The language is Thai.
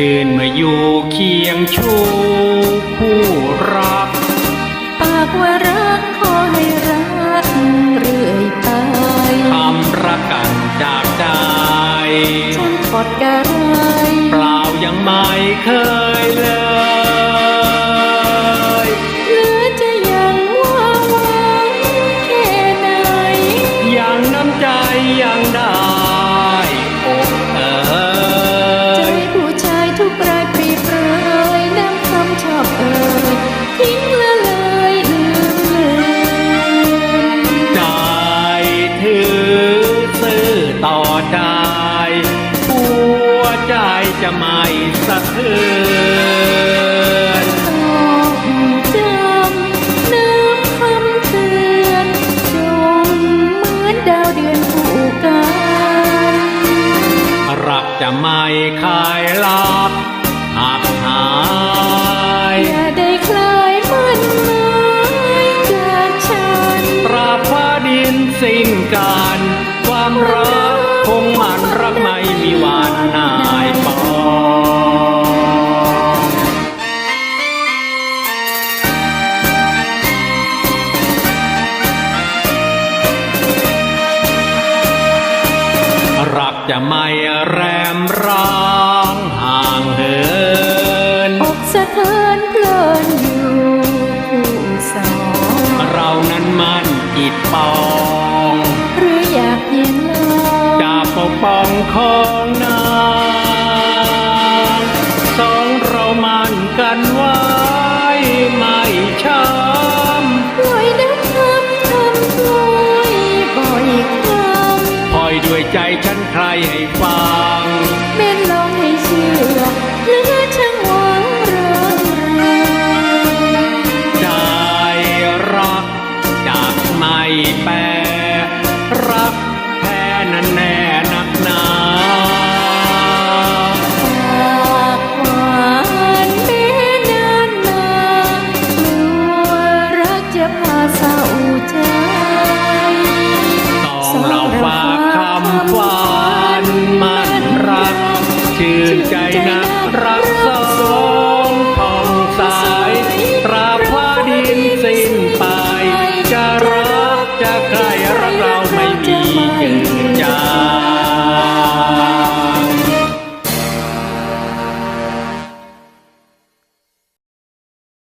ชื่นเมื่ออยู่เคียงชูคู่รัก ปากว่ารักขอให้รักเรื่อยไปคำรักกันจากใจฉันกอดกะไรเปล่ายังไม่เคยเลยเหลือจะยังว่าหวังแค่ไหนยังน้ำใจยังได้ ดือนคู่กันรักจะไม่คลายลับหักหายอย่าได้คลายมันหมายจากฉันตราบฟ้าดินสิ้นการ ความรักคงมันรักไม่มีวันหาย จะไม่แรมร้างห่างเหินอกสะเทือนเพลินอยู่คู่สองเรานั้นมันจิตปองหรืออยากเย็นลงจะปกป้องของนางสองเรามันกันไว้ไม่ช้ป ใจฉันใครให้ฟังเม่นลองให้เชื่อหรือช่างหวังรักได้รักจากไม่แปรรักแท้นั้นแน่นักหนาเศร้าใจ